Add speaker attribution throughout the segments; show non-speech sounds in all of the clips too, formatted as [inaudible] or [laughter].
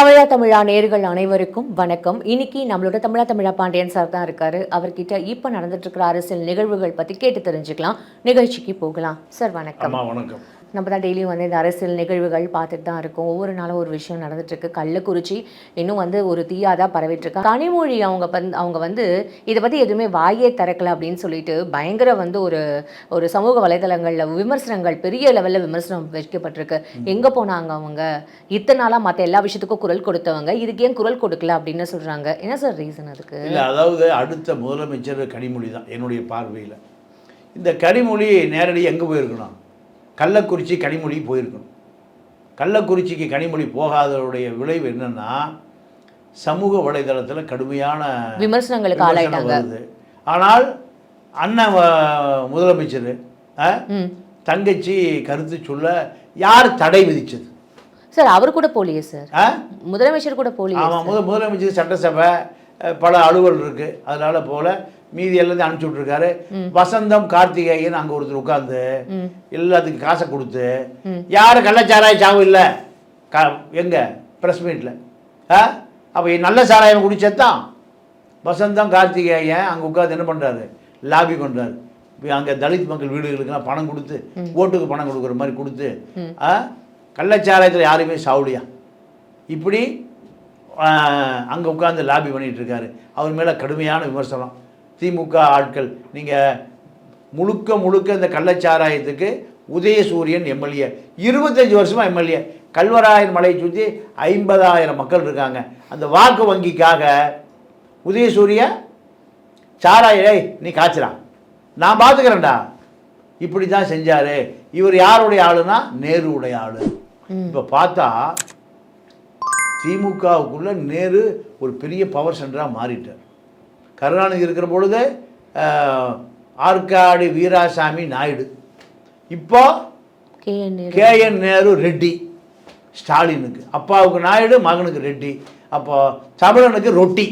Speaker 1: தமிழா தமிழா நேர்கள் அனைவருக்கும் வணக்கம். இன்னைக்கு நம்மளோட தமிழா தமிழா பாண்டியன் சார் தான் இருக்காரு. அவர்கிட்ட இப்ப நடந்துட்டு இருக்கிற அரசியல் நிகழ்வுகள் பத்தி கேட்டு தெரிஞ்சுக்கலாம். நிகழ்ச்சிக்கு போகலாம். சார் வணக்கம்.
Speaker 2: வணக்கம்.
Speaker 1: நம்ம தான் டெய்லியும் வந்து இந்த அரசியல் நிகழ்வுகள் பார்த்துட்டு தான் இருக்கோம். ஒவ்வொரு நாளும் ஒரு விஷயம் நடந்துட்டு இருக்கு கள்ளக்குறிச்சி இன்னும் வந்து ஒரு தீயாதா பரவிட்டு இருக்கு கனிமொழி அவங்க வந்து அவங்க வந்து இதை பத்தி எதுவுமே வாயே திறக்கல அப்படின்னு சொல்லிட்டு பயங்கர வந்து ஒரு ஒரு சமூக வலைதளங்கள்ல விமர்சனங்கள் பெரிய லெவல்ல விமர்சனம் வைக்கப்பட்டிருக்கு. எங்க போனாங்க அவங்க? இத்தனை நாளா மற்ற எல்லா விஷயத்துக்கும் குரல் கொடுத்தவங்க இதுக்கு ஏன் குரல் கொடுக்கல அப்படின்னு சொல்றாங்க. என்ன சார் ரீசன் அதுக்கு?
Speaker 2: இல்லை அதாவது அடுத்த முதலமைச்சர் கனிமொழி தான் என்னுடைய பார்வையில். இந்த கனிமொழி நேரடி எங்கே போயிருக்கணும்? கள்ளக்குறிச்சி கனிமொழி போயிருக்கணும். கள்ளக்குறிச்சிக்கு கனிமொழி போகாதவருடைய விளைவு என்னன்னா சமூக வலைதளத்தில் கடுமையான
Speaker 1: விமர்சனங்களுக்கு
Speaker 2: வருது. ஆனால் அண்ணன் முதலமைச்சர் தங்கச்சி கருத்து சொல்ல யார் தடை விதிச்சது?
Speaker 1: சார் அவர் கூட போலியே சார். முதலமைச்சர் கூட போலியே
Speaker 2: ஆமாம் முத முதலமைச்சர் சட்டசபை பல அலுவல் இருக்கு. அதனால போல மீதி எல்லாத்தையும் அனுப்பிச்சி விட்ருக்காரு வசந்தம் கார்த்திகேயன் அங்கே ஒருத்தர் உட்காந்து எல்லாத்துக்கும் காசை கொடுத்து யாரும் கள்ளச்சாராய சாவு இல்லை? க எங்கே? ப்ரெஸ் மீட்டில் ஆ? அப்போ நல்ல சாராயம் குடிச்சதான் வசந்தம் கார்த்திகேயன் அங்கே உட்காந்து என்ன பண்ணுறாரு லாபி பண்ணுறாரு இப்போ அங்கே தலித் மக்கள் வீடுகளுக்கெல்லாம் பணம் கொடுத்து ஓட்டுக்கு பணம் கொடுக்குற மாதிரி கொடுத்து ஆ? கள்ளச்சாராயத்தில் யாருமே சாவுடியா இப்படி அங்கே உட்காந்து லாபி பண்ணிகிட்டு இருக்காரு. அவர் மேலே கடுமையான விமர்சனம். திமுக ஆட்கள். நீங்கள் முழுக்க முழுக்க இந்த கள்ளச்சாராயத்துக்கு உதயசூரியன் எம்எல்ஏ. இருபத்தஞ்சி வருஷமா எம்எல்ஏ. கல்வராயன் மலையை சுற்றி ஐம்பதாயிரம் மக்கள் இருக்காங்க. அந்த வாக்கு வங்கிக்காக உதயசூரிய சாராய நீ காய்ச்சலாம் நான் பார்த்துக்கிறேன்டா இப்படி தான் செஞ்சார். இவர் யாருடைய ஆளுனா நேருடைய ஆளு. இப்போ பார்த்தா திமுகவுக்குள்ள நேரு ஒரு பெரிய பவர் சென்டராக மாறிட்டார். கருணாநிதி இருக்கிற பொழுது ஆற்காடு வீராசாமி நாயுடு. இப்போ
Speaker 1: கே என் நேரு.
Speaker 2: ரெட்டி ஸ்டாலினுக்கு. அப்பாவுக்கு நாயுடு மகனுக்கு ரெட்டி. அப்போ தமிழனுக்கு ரொட்டி.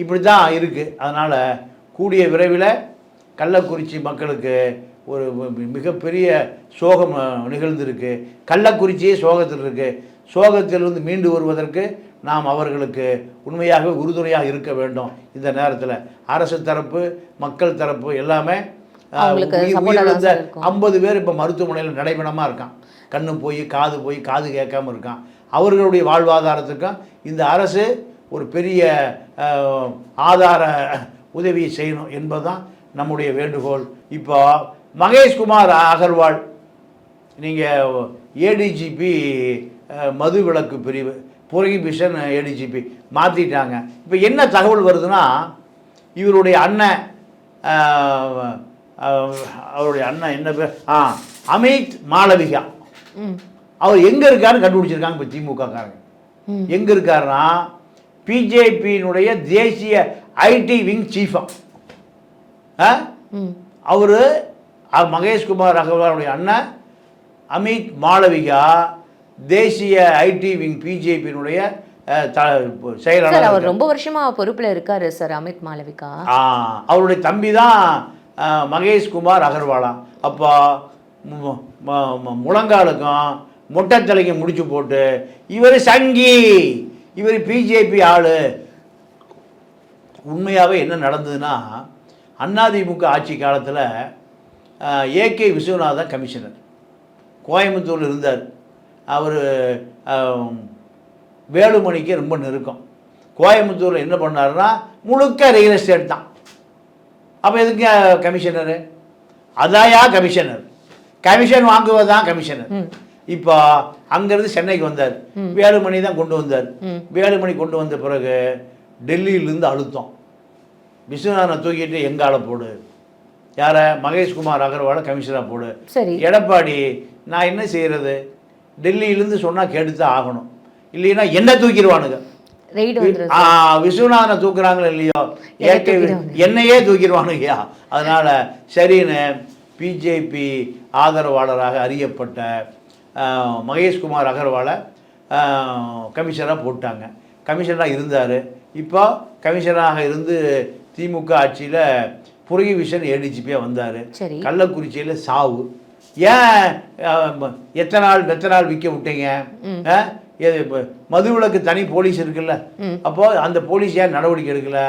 Speaker 2: இப்படி தான் இருக்குது அதனால் கூடிய விரைவில் கள்ளக்குறிச்சி மக்களுக்கு ஒரு மிகப்பெரிய சோகம் நிகழ்ந்திருக்கு. கள்ளக்குறிச்சியே சோகத்தில் இருக்குது சோகத்திலிருந்து மீண்டு வருவதற்கு நாம் அவர்களுக்கு உண்மையாகவே உறுதுணையாக இருக்க வேண்டும் இந்த நேரத்தில். அரசு தரப்பு மக்கள் தரப்பு எல்லாமே உயிரிழந்த. ஐம்பது பேர் இப்போ மருத்துவமனையில் நடைபெணமாக இருக்கான். கண்ணு போய் காது போய் காது கேட்காம இருக்கான். அவர்களுடைய வாழ்வாதாரத்துக்கும் இந்த அரசு ஒரு பெரிய ஆதார உதவியை செய்யணும் என்பதுதான் நம்முடைய வேண்டுகோள். இப்போ மகேஷ்குமார் அகர்வால் நீங்கள் ஏடிஜிபி மது விலக்கு பிரிவு புரகிபிஷன் ஏடிஜிபி மாற்றிட்டாங்க இப்போ என்ன தகவல் வருதுன்னா இவருடைய அண்ணன் அவருடைய அண்ணன் என்ன பேர்? ஆ அமித் மாளவிகா. அவர் எங்கே இருக்காருன்னு கண்டுபிடிச்சிருக்காங்க இப்போ திமுக காரங்க
Speaker 1: ம்.
Speaker 2: எங்கே இருக்காருன்னா பிஜேபியினுடைய தேசிய ஐடி விங் சீஃபா. அவர் மகேஷ்குமார் அகர்வாலுடைய அண்ணன் அமித் மாளவிகா தேசிய ஐடி விங் பிஜேபியினுடைய செயலாளர்
Speaker 1: அவர் ரொம்ப வருஷமா பொறுப்புல இருக்காரு சார் அமித் மாளவிகா.
Speaker 2: ஆ, அவருடைய தம்பி தான் மகேஷ்குமார் அகர்வாலா. அப்போ முழங்காலுக்கும் முட்டைத்தலைக்கு முடிச்சு போட்டு இவர் சங்கி இவர் பிஜேபி ஆளு. உண்மையாகவே என்ன நடந்ததுன்னா அதிமுக ஆட்சி காலத்தில் ஏகே விஸ்வநாதன் கமிஷனர். கோயம்புத்தூரில் இருந்தார். அவர் வேலுமணிக்கு ரொம்ப நெருக்கம். கோயம்புத்தூரில் என்ன பண்ணாருன்னா முழுக்க ரியல் எஸ்டேட் தான். அப்போ எதுக்கு கமிஷனரு அதாயா கமிஷனர் கமிஷன் வாங்குவது தான் கமிஷனர். இப்போ அங்கேருந்து சென்னைக்கு வந்தார். வேலுமணி தான் கொண்டு வந்தார். வேலுமணி கொண்டு வந்த பிறகு டெல்லியிலேருந்து அழுத்தம். விஸ்வநாதனை தூக்கிட்டு எங்க ஆளை போடு. யாரை? மகேஷ்குமார் அகர்வாலை கமிஷனராக போடு. எடப்பாடி நான் என்ன செய்யறது? டெல்லியிலேருந்து சொன்னால் கெடுத்து ஆகணும். இல்லைன்னா என்ன தூக்கிடுவானுங்க. விஸ்வநாதனை தூக்குறாங்களோ இல்லையோ?
Speaker 1: தூக்கிடுவாங்க.
Speaker 2: என்னையே தூக்கிடுவானுங்கய்யா. அதனால சரின்னு பிஜேபி ஆதரவாளராக அறியப்பட்ட மகேஷ்குமார் அகர்வாலை கமிஷனராக போட்டாங்க. கமிஷனராக இருந்தார். இப்போ கமிஷனராக இருந்து திமுக ஆட்சியில் புரகி விஷன் ஏடிஜிபியாக வந்தார். கள்ளக்குறிச்சியில் சாவு. ஏன் எத்தனை நாள் எத்தனை நாள் விற்க விட்டீங்க?
Speaker 1: ம்.
Speaker 2: அஹ், எது இப்போ மதுவிலக்கு தனி போலீஸ் இருக்குல்ல. அப்போ அந்த போலீஸ் ஏன் நடவடிக்கை எடுக்கல?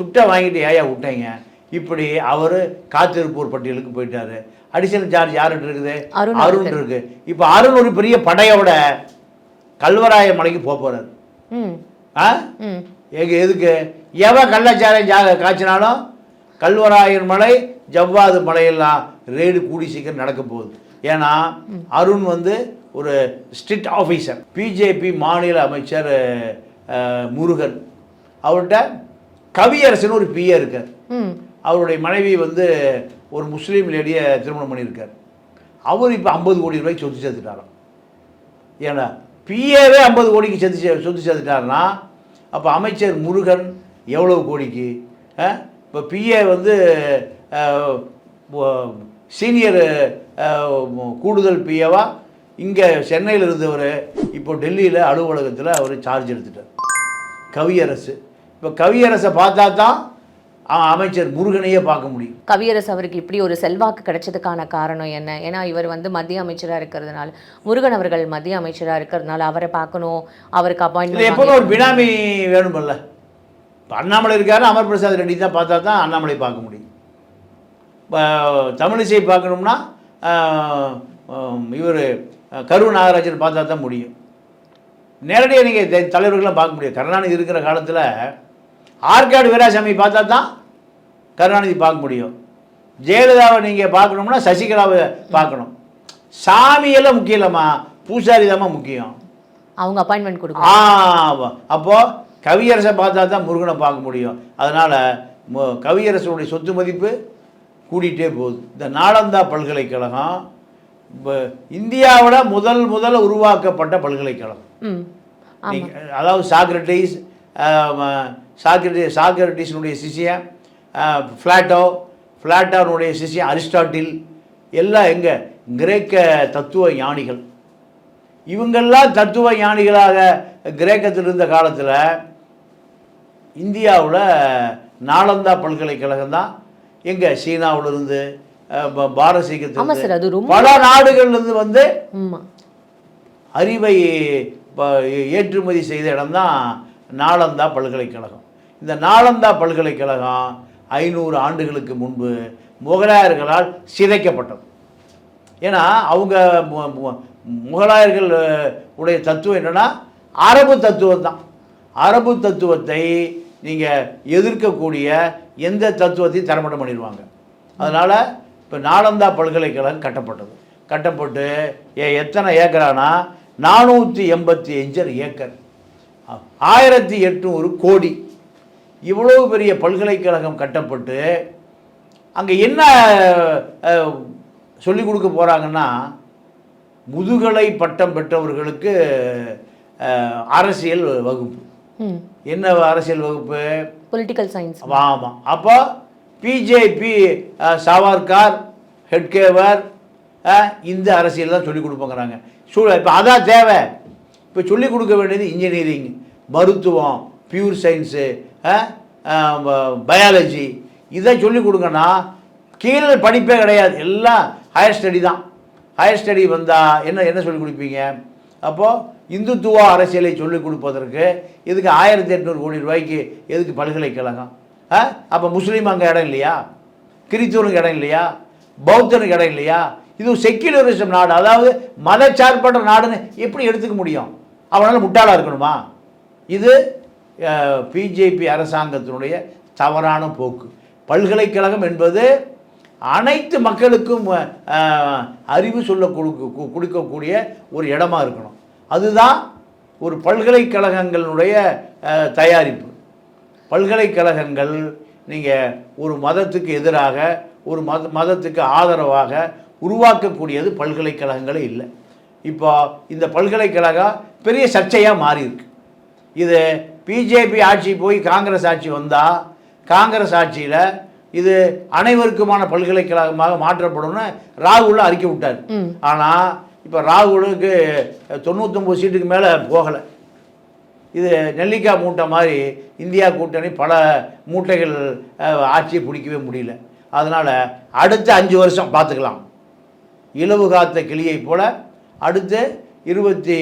Speaker 2: சுட்ட வாங்கிட்டு ஏயா விட்டீங்க? இப்படி அவர் காத்திருப்போர் பட்டியலுக்கு போயிட்டாரு. அடிஷனல் சார்ஜ் யாருட்டு இருக்குது?
Speaker 1: அருண்
Speaker 2: இருக்கு. இப்போ அருண் ஒரு பெரிய படையோட கல்வராய மலைக்கு போக போறாரு.
Speaker 1: ம்.
Speaker 2: ஆ? எங்க எதுக்கு? எவன் கள்ளச்சாரம் காய்ச்சினாலும் கல்வராயன் மலை ஜவ்வாது மலையெல்லாம் ரெய்டு கூடி சீக்கிரம் நடக்க போகுது. ஏன்னா அருண் வந்து ஒரு ஸ்ட்ரிக்ட் ஆஃபீஸர் பிஜேபி மாநில அமைச்சர் முருகன். அவர்கிட்ட கவியரசன் ஒரு பிஏ இருக்கார். அவருடைய மனைவி வந்து ஒரு முஸ்லீம் லேடியை திருமணம் பண்ணியிருக்கார். அவர் இப்போ ஐம்பது கோடி ரூபாய்க்கு சொத்து சேர்த்துட்டாராம். ஏன்னா பிஏவே ஐம்பது கோடிக்கு செத்து சே- சொத்து சேர்த்துட்டாருன்னா அப்போ அமைச்சர் முருகன் எவ்வளவு கோடிக்கு? இப்போ பிஏ வந்து சீனியர் கூடுதல் பிஏவா இங்கே சென்னையில் இருந்தவர் இப்போ டெல்லியில் அலுவலகத்தில் அவர் சார்ஜ் எடுத்துட்டார். கவியரசு. இப்போ கவியரசை பார்த்தா தான் அமைச்சர் முருகனையே பார்க்க முடியும்.
Speaker 1: கவியரசு அவருக்கு இப்படி ஒரு செல்வாக்கு கிடைச்சதுக்கான காரணம் என்ன? ஏன்னா இவர் வந்து மத்திய அமைச்சராக இருக்கிறதுனால முருகன் அவர்கள் மத்திய அமைச்சராக இருக்கிறதுனால அவரை பார்க்கணும் அவருக்கு அப்பாயின்மெண்ட்
Speaker 2: எப்போதும் ஒரு பினாமி வேணுமல்ல இப்போ அண்ணாமலை இருக்காரு அமர் பிரசாத் ரெட்டி தான் பார்த்தா தான் அண்ணாமலை பார்க்க முடியும். தமிழிசை பார்க்கணும்னா இவர் கரு நாகராஜன் பார்த்தா தான் முடியும். நேரடியாக நீங்கள் தலைவர்கள்லாம் பார்க்க முடியும் கருணாநிதி இருக்கிற காலத்தில் ஆற்காடு வீராசாமி பார்த்தா தான் கருணாநிதி பார்க்க முடியும். ஜெயலலிதாவை நீங்கள் பார்க்கணும்னா சசிகலாவை பார்க்கணும். சாமியெல்லாம் முக்கியம் இல்லைம்மா. பூசாரி தாம்மா முக்கியம்.
Speaker 1: அவங்க அப்பாயின்மெண்ட் கொடுக்கணும்.
Speaker 2: ஆ அப்போ கவியரசை பார்த்தா தான் முருகனை பார்க்க முடியும். அதனால கவியரசனுடைய சொத்து மதிப்பு கூடிட்டே போகுது. இந்த நாளந்தா பல்கலைக்கழகம் இப்போ இந்தியாவோட முதல் முதல்ல உருவாக்கப்பட்ட பல்கலைக்கழகம். அதாவது சாக்ரட்டிஸ் சாக்ரட்டி சாக்ரட்டிஸினுடைய சிஷியன் ஃப்ளாட்டோ ஃப்ளாட்டோனுடைய சிஷியன் அரிஸ்டாட்டில் எல்லாம் எங்க? கிரேக்க தத்துவ ஞானிகள். இவங்கெல்லாம் தத்துவ ஞானிகளாக கிரேக்கத்தில் இருந்த காலத்தில் இந்தியாவில் நாலந்தா பல்கலைக்கழகம் தான் எங்கே? சீனாவிலிருந்து
Speaker 1: அது ரொம்ப
Speaker 2: பல நாடுகள்லேருந்து வந்து அறிவை ஏற்றுமதி செய்த இடம்தான் நாலந்தா பல்கலைக்கழகம். இந்த நாலந்தா பல்கலைக்கழகம் ஐநூறு ஆண்டுகளுக்கு முன்பு முகலாயர்களால் சிதைக்கப்பட்டது. ஏன்னா அவங்க முகலாயர்கள் உடைய தத்துவம் என்னன்னா அரபு தத்துவம் தான் அரபு தத்துவத்தை நீங்கள் எதிர்க்கக்கூடிய எந்த தத்துவத்தையும் தரமட்டம் பண்ணிடுவாங்க. அதனால் இப்போ நாலந்தா பல்கலைக்கழகம் கட்டப்பட்டது. கட்டப்பட்டு ஏ எத்தனை ஏக்கரானா? நானூற்றி எண்பத்தி அஞ்சு ஏக்கர். ஆயிரத்தி எட்நூறு கோடி. இவ்வளோ பெரிய பல்கலைக்கழகம் கட்டப்பட்டு அங்கே என்ன சொல்லிக் கொடுக்க போகிறாங்கன்னா முதுகலை பட்டம் பெற்றவர்களுக்கு அரசியல் வகுப்பு. என்ன அரசியல் வகுப்பு?
Speaker 1: பொலிட்டிக்கல் சயின்ஸ்
Speaker 2: ஆமாம் அப்போ பிஜேபி சாவர்கார் ஹெட்கேவர் இந்த அரசியல் தான் சொல்லிக் கொடுப்போங்கிறாங்க. சூழல் இப்போ அதான் தேவை. இப்போ சொல்லிக் கொடுக்க வேண்டியது இன்ஜினியரிங் மருத்துவம் பியூர் சயின்ஸு பயாலஜி இதை சொல்லிக் கொடுங்கன்னா கீழே படிப்பே கிடையாது. எல்லாம் ஹையர் ஸ்டடி தான். ஹையர் ஸ்டடி வந்தால் என்ன என்ன சொல்லிக் கொடுப்பீங்க? அப்போது இந்துத்துவ அரசியலை சொல்லிக் கொடுப்பதற்கு இதுக்கு ஆயிரத்தி எட்நூறு கோடி ரூபாய்க்கு எதுக்கு பல்கலைக்கழகம்? ஆ? அப்போ முஸ்லீம் அங்கே இடம் இல்லையா? கிறிஸ்துவனுக்கு இடம் இல்லையா? பௌத்தனுக்கு இடம் இல்லையா? இது செக்யுலரிசம் நாடு. அதாவது மதச்சார்பற்ற நாடுன்னு எப்படி எடுத்துக்க முடியும்? அவனால் முட்டாளாக இருக்கணுமா? இது பிஜேபி அரசாங்கத்தினுடைய தவறான போக்கு. பல்கலைக்கழகம் என்பது அனைத்து மக்களுக்கும் அறிவு சொல்ல கொடுக்க கொடுக்கக்கூடிய ஒரு இடமா இருக்கணும். அதுதான் ஒரு பல்கலைக்கழகங்களுடைய தயாரிப்பு. பல்கலைக்கழகங்கள் நீங்கள் ஒரு மதத்துக்கு எதிராக ஒரு மத மதத்துக்கு ஆதரவாக உருவாக்கக்கூடியது பல்கலைக்கழகங்களே இல்லை. இப்போ இந்த பல்கலைக்கழகம் பெரிய சர்ச்சையாக மாறி இருக்கு இது பிஜேபி ஆட்சி போய் காங்கிரஸ் ஆட்சி வந்தால் காங்கிரஸ் ஆட்சியில் இது அனைவருக்குமான பல்கலைக்கழகமாக மாற்றப்படும்னு ராகுல் அறிக்கை விட்டார். ஆனால் இப்போ ராகுலுக்கு தொண்ணூத்தொம்பது சீட்டுக்கு மேலே போகலை. இது நெல்லிக்காய் மூட்டை மாதிரி இந்தியா கூட்டணி பல மூட்டைகள் ஆட்சியை பிடிக்கவே முடியல. அதனால் அடுத்த அஞ்சு வருஷம் பார்த்துக்கலாம். இலவு காத்த கிளியை போல் அடுத்து இருபத்தி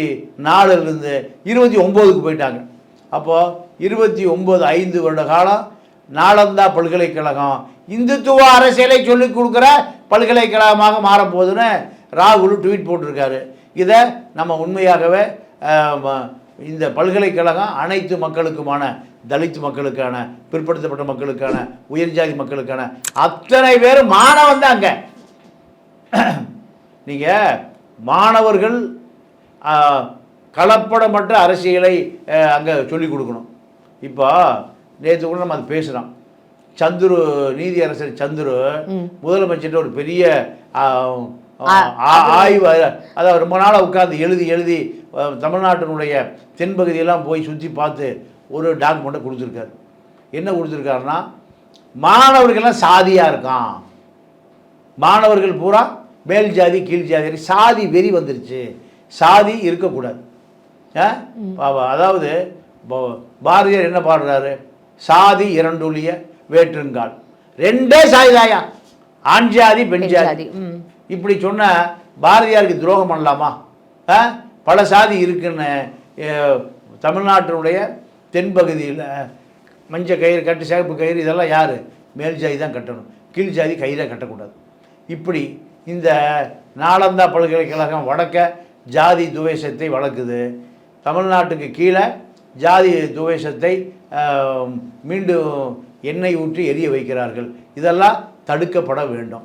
Speaker 2: நாலுலேருந்து இருபத்தி ஒம்போதுக்கு போயிட்டாங்க. அப்போது இருபத்தி ஒம்பது ஐந்து வருட காலம் நாளந்தா பல்கலைக்கழகம். இந்துத்துவ அரசியலை சொல்லிக் கொடுக்குற பல்கலைக்கழகமாக மாறப்போகுதுன்னு ராகுல் ட்வீட் போட்டிருக்காரு. இதை நம்ம உண்மையாகவே இந்த பல்கலைக்கழகம் அனைத்து மக்களுக்குமான தலித் மக்களுக்கான பிற்படுத்தப்பட்ட மக்களுக்கான உயர்ஜாதி மக்களுக்கான அத்தனை பேர் மாணவன் தான் அங்கே. [clears throat] நீங்கள் மாணவர்கள் கலப்படமற்ற அரசியலை அங்கே சொல்லிக் கொடுக்கணும். இப்போ நேற்று கூட நம்ம அது பேசுகிறோம் சந்துரு நீதியரசர் சந்துரு முதலமைச்சர்கிட்ட ஒரு பெரிய ஆய்வு அதாவது ரொம்ப நாளாக உட்கார்ந்து எழுதி எழுதி தமிழ்நாட்டினுடைய தென்பகுதியெல்லாம் போய் சுற்றி பார்த்து ஒரு டாக்குமெண்ட்டை கொடுத்துருக்காரு. என்ன கொடுத்துருக்காருன்னா மாணவர்கள்லாம் சாதியாக இருக்கான். மாணவர்கள் பூரா மேல் ஜாதி கீழ் ஜாதி சாதி வெறி வந்துருச்சு. சாதி இருக்கக்கூடாது. அதாவது பாரதியார் என்ன பாடுறாரு? சாதி இரண்டுலிய வேற்றுங்கால். ரெண்டே சாதிதாயா? ஆண் ஜாதி பெண் ஜாதி. இப்படி சொன்ன பாரதியாருக்கு துரோகம் பண்ணலாமா? பல சாதி இருக்குன்னு தமிழ்நாட்டினுடைய தென்பகுதியில் மஞ்சள் கயிறு கட்டு சிகப்பு கயிறு இதெல்லாம் யார்? மேல் ஜாதி தான் கட்டணும். கீழ் ஜாதி கயிறாக கட்டக்கூடாது. இப்படி இந்த நாளந்தா பல்கலைக்கழகம் வடக்க ஜாதி துவேஷத்தை வளர்க்குது. தமிழ்நாட்டுக்கு கீழே ஜாதி துவேஷத்தை மீண்டும் எண்ணெய் ஊற்றி எரிய வைக்கிறார்கள். இதெல்லாம் தடுக்கப்பட வேண்டும்.